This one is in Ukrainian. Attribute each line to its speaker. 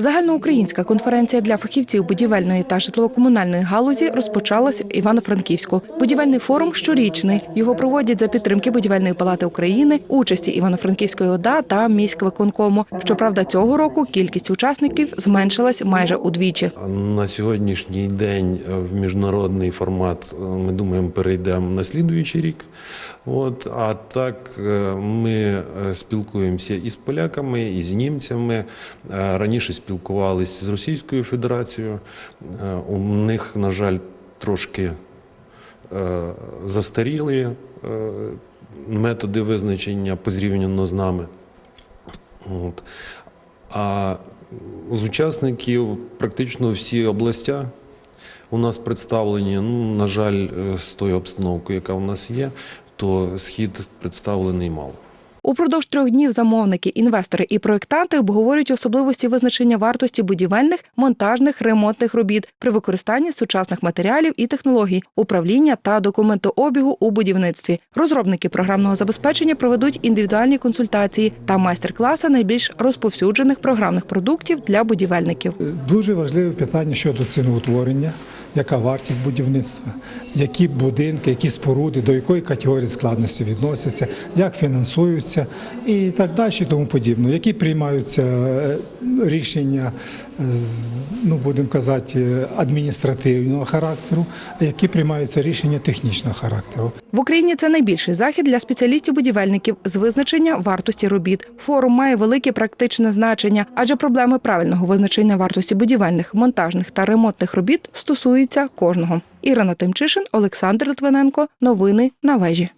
Speaker 1: Загальноукраїнська конференція для фахівців будівельної та житлово-комунальної галузі розпочалась в Івано-Франківську. Будівельний форум щорічний. Його проводять за підтримки Будівельної палати України, участі Івано-Франківської ОДА та міськвиконкому. Щоправда, цього року кількість учасників зменшилась майже удвічі.
Speaker 2: На сьогоднішній день е, в міжнародний формат е, ми думаємо перейдемо на слідуючий рік. От, а так е, ми спілкуємося і з поляками, і з німцями. Раніше спілкувалися з Російською Федерацією. Е, У них, на жаль, трошки е, застаріли е, методи визначення порівняно з нами. От. А з учасників практично всі областя у нас представлені. Ну, на жаль, з тою обстановкою, яка у нас є, то схід представлений мало.
Speaker 1: Упродовж трьох днів замовники, інвестори і проєктанти обговорюють особливості визначення вартості будівельних, монтажних, ремонтних робіт при використанні сучасних матеріалів і технологій, управління та документообігу у будівництві. Розробники програмного забезпечення проведуть індивідуальні консультації та майстер-класи найбільш розповсюджених програмних продуктів для будівельників.
Speaker 3: Дуже важливе питання щодо ціноутворення, яка вартість будівництва, які будинки, які споруди, до якої категорії складності відносяться, як фінансуються і так далі, і тому подібне. Які приймаються е, рішення, з, ну будемо казати, адміністративного характеру, які приймаються рішення технічного характеру.
Speaker 1: В Україні це найбільший захід для спеціалістів-будівельників з визначення вартості робіт. Форум має велике практичне значення, адже проблеми правильного визначення вартості будівельних, монтажних та ремонтних робіт стосуються кожного. Ірина Тимчишин, Олександр Литвиненко. Новини на вежі.